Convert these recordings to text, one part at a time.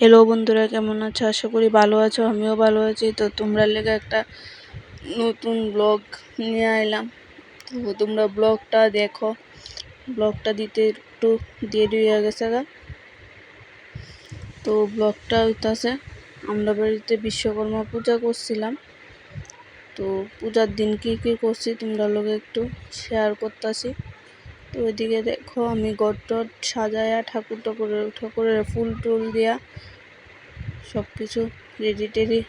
Hello বন্ধুরা, কেমন আছো? আশা করি ভালো আছো, আমিও ভালো আছি। তো তোমরা লেগে একটা নতুন ব্লগ নিয়ে আইলাম। তো তোমরা ব্লগটা দেখো। ব্লগটা দিতে একটু দেরি হয়ে গেছে গা। তো ব্লগটা হইতাছে, আমরা বাড়িতে বিশ্বকর্মা পূজা করছিলাম। তো পূজার দিন কী কী করছি, তোমরা লোকে একটু শেয়ার করতেছি। তো ওইদিকে দেখো আমি গট টট সাজায়া ঠাকুর ঠাকুরের ঠাকুরের ফুল টুল দিয়া সব কিছু রেডি টেডি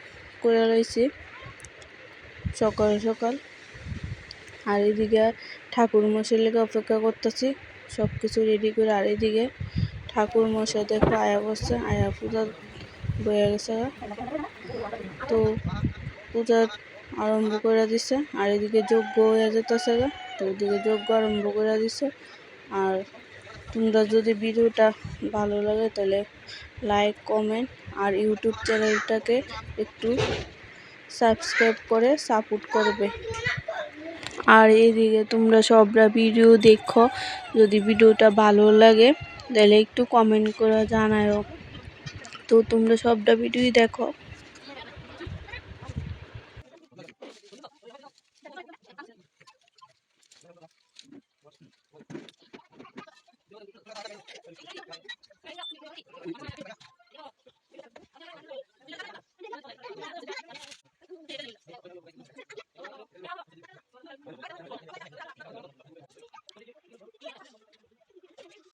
করে রয়েছি সকাল সকাল। আর এদিকে ঠাকুর মশাই লেগে অপেক্ষা করতেছি সব কিছু রেডি করে। আর এদিকে ঠাকুর মশাই দেখো আয়া বসছে, আয়া পূজা বয়ে গেছে তো পূজা আরম্ভ করে দিছে, আর এদিকে যোগ্য হয়ে যেতেছে তো ওদিকে যজ্ঞ আরম্ভ করে দিছে। আর তোমরা যদি ভিডিওটা ভালো লাগে তাহলে লাইক, কমেন্ট আর ইউটিউব চ্যানেলটাকে একটু সাবস্ক্রাইব করে সাপোর্ট করবে। আর এদিকে তোমরা সবরা ভিডিও দেখো। যদি ভিডিওটা ভালো লাগে তাহলে একটু কমেন্ট করে জানাও তো তোমরা সবটা ভিডিওই দেখো। Thank you.